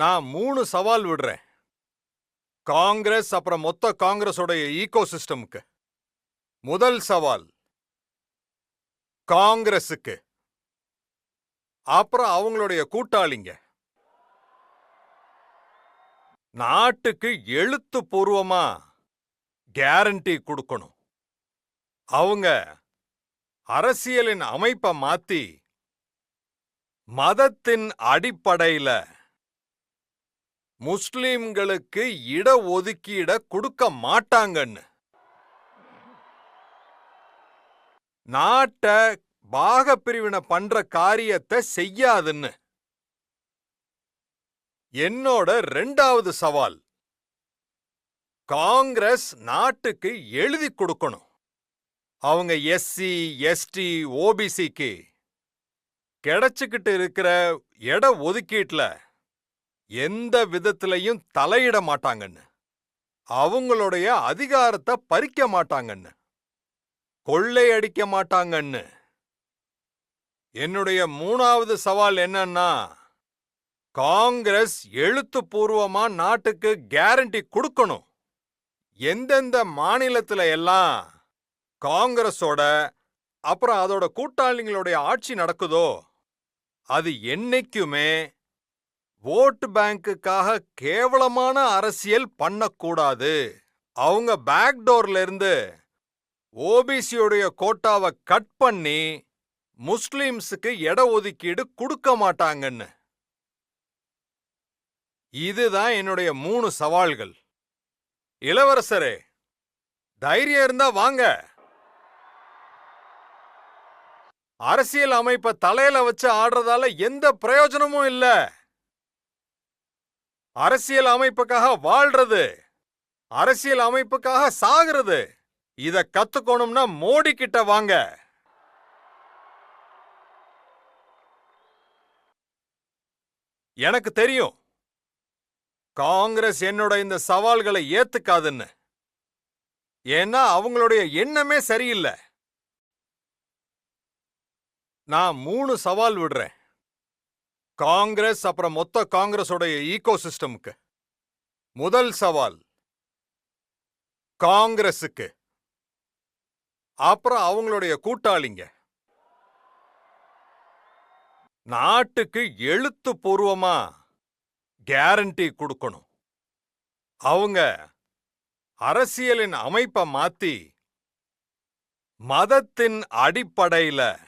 நான் மூணு சவால் விடுறேன். காங்கிரஸ் அப்புறம் மொத்த காங்கிரஸோடைய ஈகோ சிஸ்டமுக்கு முதல் சவால் காங்கிரஸுக்கு. அப்புறம் அவங்களுடைய கூட்டாளிங்க. நாட்டுக்கு எழுத்து பூர்வமா கேரண்டி கொடுக்கணும். அவங்க அரசியலின் அமைப்பை மாத்தி மதத்தின் அடிப்படையில முஸ்லிம்களுக்கு இட ஒதுக்கீட கொடுக்க மாட்டாங்கன்னு. நாட்டை பாகப்பிரிவினை பண்ற காரியத்தை செய்யாதுன்னு. என்னோட ரெண்டாவது சவால். காங்கிரஸ் நாட்டுக்கு எழுதி கொடுக்கணும். அவங்க எஸ்சி எஸ்டி ஓபிசிக்கு கிடைச்சுக்கிட்டு இருக்கிற இட ஒதுக்கீட்டில் எந்த விதத்திலையும் தலையிட மாட்டாங்கன்னு. அவங்களுடைய அதிகாரத்தை பறிக்க மாட்டாங்கன்னு. கொள்ளையடிக்க மாட்டாங்கன்னு. என்னுடைய மூணாவது சவால் என்னன்னா காங்கிரஸ் எழுத்துப்பூர்வமா நாட்டுக்கு கேரண்டி கொடுக்கணும். எந்தெந்த மாநிலத்துல எல்லாம் காங்கிரஸோட அப்புறம் அதோட கூட்டாளிங்களுடைய ஆட்சி நடக்குதோ அது என்னைக்குமே ஓட்டு பேங்குக்காக கேவலமான அரசியல் பண்ணக்கூடாது. அவங்க பேக்டோர்ல இருந்து ஓபிசியோடைய கோட்டாவை கட் பண்ணி முஸ்லிம்ஸுக்கு இட ஒதுக்கீடு கொடுக்க மாட்டாங்கன்னு. இதுதான் என்னுடைய மூணு சவால்கள். இளவரசரே தைரியம் இருந்தா வாங்க. அரசியல் அமைப்பை தலையில வச்சு ஆடுறதால எந்த பிரயோஜனமும் இல்ல. அரசியல் அமைப்புக்காக வாழ்றது. அரசியல் அமைப்புக்காக சாகுறது. இத கத்துக்கணும்னா மோடி கிட்ட வாங்க. எனக்கு தெரியும். காங்கிரஸ் என்னோட இந்த சவால்களை ஏத்துக்காதுன்னு. ஏன்னா அவங்களுடைய எண்ணமே சரியில்லை. நான் மூணு சவால் விடுறேன். காங்கிரஸ் அப்புறம் மொத்த காங்கிரஸோடைய ஈகோ சிஸ்டமுக்கு முதல் சவால் காங்கிரஸுக்கு. அப்புறம் அவங்களுடைய கூட்டாளிங்க. நாட்டுக்கு எழுத்து பூர்வமா கேரண்டி கொடுக்கணும். அவங்க அரசியலின் அமைப்பை மாத்தி மதத்தின் அடிப்படையில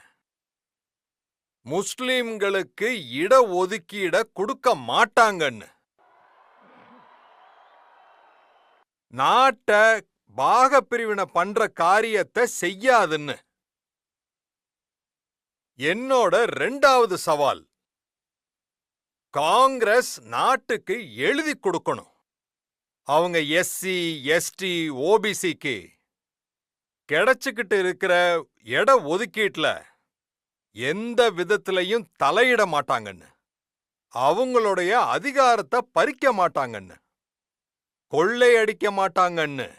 முஸ்லிம்களுக்கு இட ஒதுக்கீட கொடுக்க மாட்டாங்கன்னு. நாட்டை பாகப்பிரிவினை பண்ற காரியத்தை செய்யாதுன்னு. என்னோட ரெண்டாவது சவால். காங்கிரஸ் நாட்டுக்கு எழுதி கொடுக்கணும். அவங்க எஸ்சி எஸ்டி ஓபிசிக்கு கிடைச்சுக்கிட்டு இருக்கிற இட ஒதுக்கீட்டுல எந்த விதத்திலையும் தலையிட மாட்டாங்கன்னு. அவங்களுடைய அதிகாரத்தை பறிக்க மாட்டாங்கன்னு. கொள்ளையடிக்க மாட்டாங்கன்னு.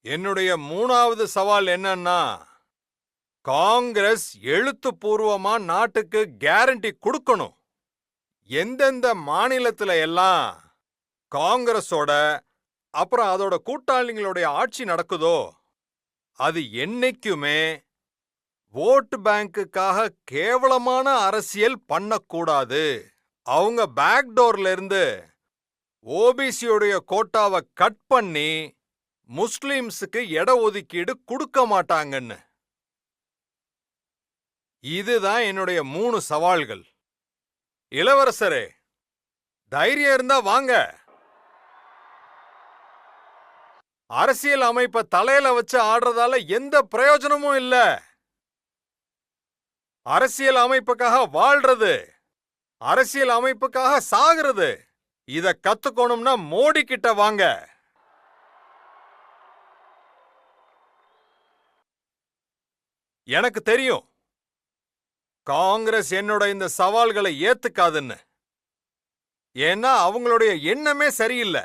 என்னுடைய மூணாவது சவால் என்னன்னா காங்கிரஸ் எழுத்துப்பூர்வமா நாட்டுக்கு கேரண்டி கொடுக்கணும். எந்தெந்த மாநிலத்துல எல்லாம் காங்கிரஸோட அப்புறம் அதோட கூட்டாளிங்களுடைய ஆட்சி நடக்குதோ அது என்னைக்குமே ஓட்டு பேங்குக்காக கேவலமான அரசியல் பண்ணக்கூடாது. அவங்க பேக்டோர்ல இருந்து ஓபிசியுடைய கோட்டாவை கட் பண்ணி முஸ்லிம்ஸுக்கு இட ஒதுக்கீடு கொடுக்க மாட்டாங்கன்னு. இதுதான் என்னுடைய மூணு சவால்கள். இளவரசரே தைரியம் இருந்தா வாங்க. அரசியல் அமைப்பை தலையில வச்சு ஆடுறதால எந்த பிரயோஜனமும் இல்ல. அரசியல் அமைப்புக்காக வாழ்றது. அரசியல் அமைப்புக்காக சாகுறது. இத கத்துக்கணும்னா மோடி கிட்ட வாங்க. எனக்கு தெரியும். காங்கிரஸ் என்னோட இந்த சவால்களை ஏத்துக்காதுன்னு. ஏன்னா அவங்களுடைய எண்ணமே சரியில்லை.